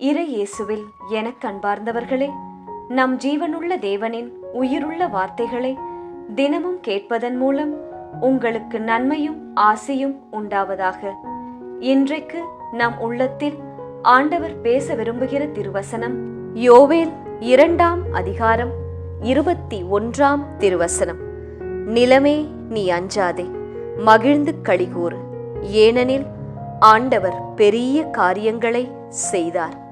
இறை இயேசுவில் எனக் கண்பார்ந்தவர்களே நம் ஜீவனுள்ள தேவனின் உயிருள்ள வார்த்தைகளை தினமும் கேட்பதன் மூலம் உங்களுக்கு நன்மையும் ஆசையும் உண்டாவதாக. இன்றைக்கு நம் உள்ளத்தில் ஆண்டவர் பேச விரும்புகிற திருவசனம் யோவேல் இரண்டாம் அதிகாரம் இருபத்தி ஒன்றாம் திருவசனம். நிலமே நீ அஞ்சாதே மகிழ்ந்து கழிகூறு ஏனெனில் ஆண்டவர் பெரிய காரியங்களை செய்தார்.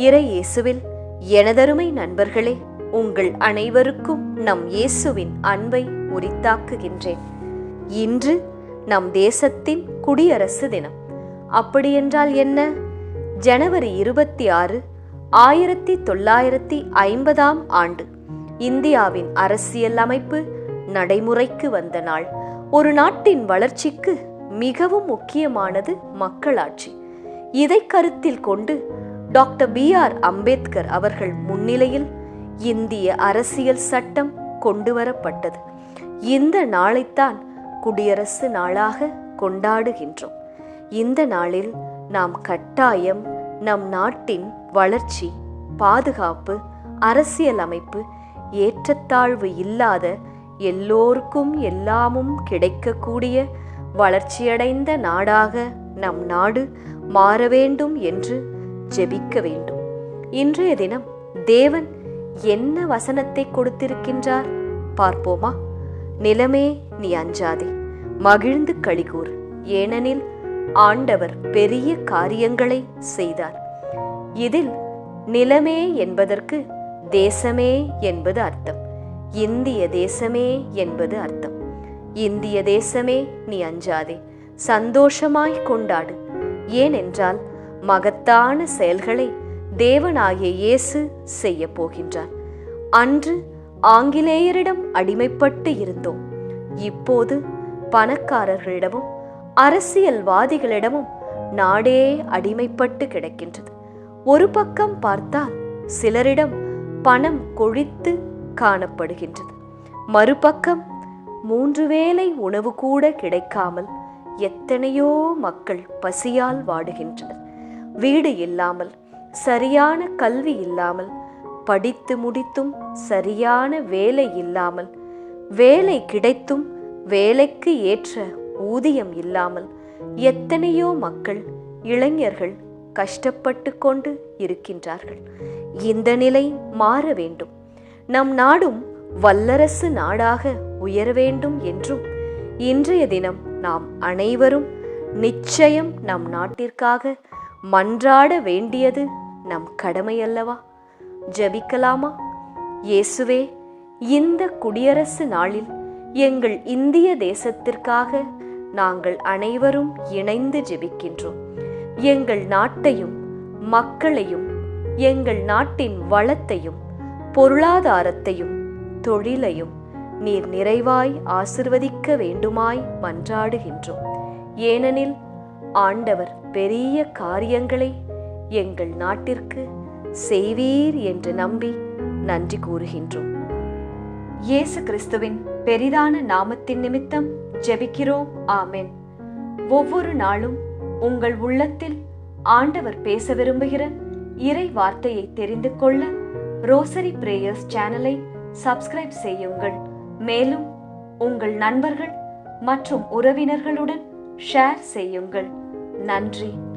இறை இயேசுவில் எனதருமை நண்பர்களே உங்கள் அனைவருக்கும் நம் இயேசுவின் அன்பை உரித்தாக்குகின்றேன். இன்று நம் தேசத்தின் குடியரசு தினம். அப்படியென்றால் என்ன? ஜனவரி இருபத்தி ஆறு ஆயிரத்தி தொள்ளாயிரத்தி ஐம்பதாம் ஆண்டு. இந்தியாவின் அரசியல் அமைப்பு நடைமுறைக்கு வந்த நாள். ஒரு நாட்டின் வளர்ச்சிக்கு மிகவும் முக்கியமானது மக்களாட்சி. இதை கருத்தில் கொண்டு டாக்டர் பி ஆர் அம்பேத்கர் அவர்கள் முன்னிலையில் இந்திய அரசியல் சட்டம் கொண்டு வரப்பட்டது இந்த நாளைத்தான் குடியரசு நாளாக கொண்டாடுகின்றோம். இந்த நாளில் நாம் கட்டாயம் நம் நாட்டின் வளர்ச்சி பாதுகாப்பு அரசியலமைப்பு ஏற்றத்தாழ்வு இல்லாத எல்லோருக்கும் எல்லாமும் கிடைக்கக்கூடிய வளர்ச்சியடைந்த நாடாக நம் நாடு மாற வேண்டும் என்று ஜெபிக்க வேண்டும். இன்றைய தினம் தேவன் என்ன வசனத்தை கொடுத்திருக்கின்றார்? பார்ப்போமா? நிலமே நீ அஞ்சாதே மகிழ்ந்து கழிகூர் ஏனெனில் ஆண்டவர் பெரிய காரியங்களை செய்தார். இதில் நிலமே என்பதற்கு தேசமே என்பது அர்த்தம். இந்திய தேசமே என்பது அர்த்தம். இந்திய தேசமே நீ அஞ்சாதே சந்தோஷமாய் கொண்டாடு. ஏனென்றால் மகத்தான செயல்களை தேவனாகிய இயேசு செய்ய போகின்றார். அன்று ஆங்கிலேயரிடம் அடிமைப்பட்டு இருந்தோம். இப்போது பணக்காரர்களிடமும் அரசியல்வாதிகளிடமும் நாடே அடிமைப்பட்டு கிடக்கின்றது. ஒரு பக்கம் பார்த்தால் சிலரிடம் பணம் கொழித்து காணப்படுகின்றது. மறுபக்கம் மூன்று வேளை உணவு கூட கிடைக்காமல் எத்தனையோ மக்கள் பசியால் வாடுகின்றனர். வீடு இல்லாமல் சரியான கல்வி இல்லாமல் படித்து முடித்தும் சரியான வேலை இல்லாமல் வேலை கிடைத்தும் வேலைக்கு ஏற்ற ஊதியம் இல்லாமல் எத்தனையோ மக்கள் இளைஞர்கள் கஷ்டப்பட்டு கொண்டு இருக்கின்றார்கள். இந்த நிலை மாற வேண்டும். நம் நாடும் வல்லரசு நாடாக உயர வேண்டும் என்றும் இன்றைய தினம் நாம் அனைவரும் நிச்சயம் நம் நாட்டிற்காக மன்றாட வேண்டியது நம் கடமை அல்லவா ஜபிக்கலாமா? இயேசுவே இந்த குடியரசு நாளில் எங்கள் இந்திய தேசத்திற்காக நாங்கள் அனைவரும் இணைந்து ஜெபிக்கின்றோம். எங்கள் நாட்டையும் மக்களையும் எங்கள் நாட்டின் வளத்தையும் பொருளாதாரத்தையும் தொழிலையும் நீர் நிறைவாய் ஆசிர்வதிக்க வேண்டுமாய் மன்றாடுகின்றோம். ஏனெனில் ஆண்டவர் பெரிய காரியங்களை எங்கள் நாட்டிற்கு செய்வீர் என்று நம்பி நன்றி கூறுகின்றோம். இயேசு கிறிஸ்துவின் பெரிதான நாமத்தின் நிமித்தம் ஜெபிக்கிறோம். ஆமென். ஒவ்வொரு நாளும் உங்கள் உள்ளத்தில் ஆண்டவர் பேச விரும்புகிற இறை வார்த்தையை தெரிந்து கொள்ள ரோசரி பிரேயர்ஸ் சேனலை சப்ஸ்கிரைப் செய்யுங்கள். மேலும் உங்கள் நண்பர்கள் மற்றும் உறவினர்களுடன் ஷேர் செய்யுங்கள். நன்றி.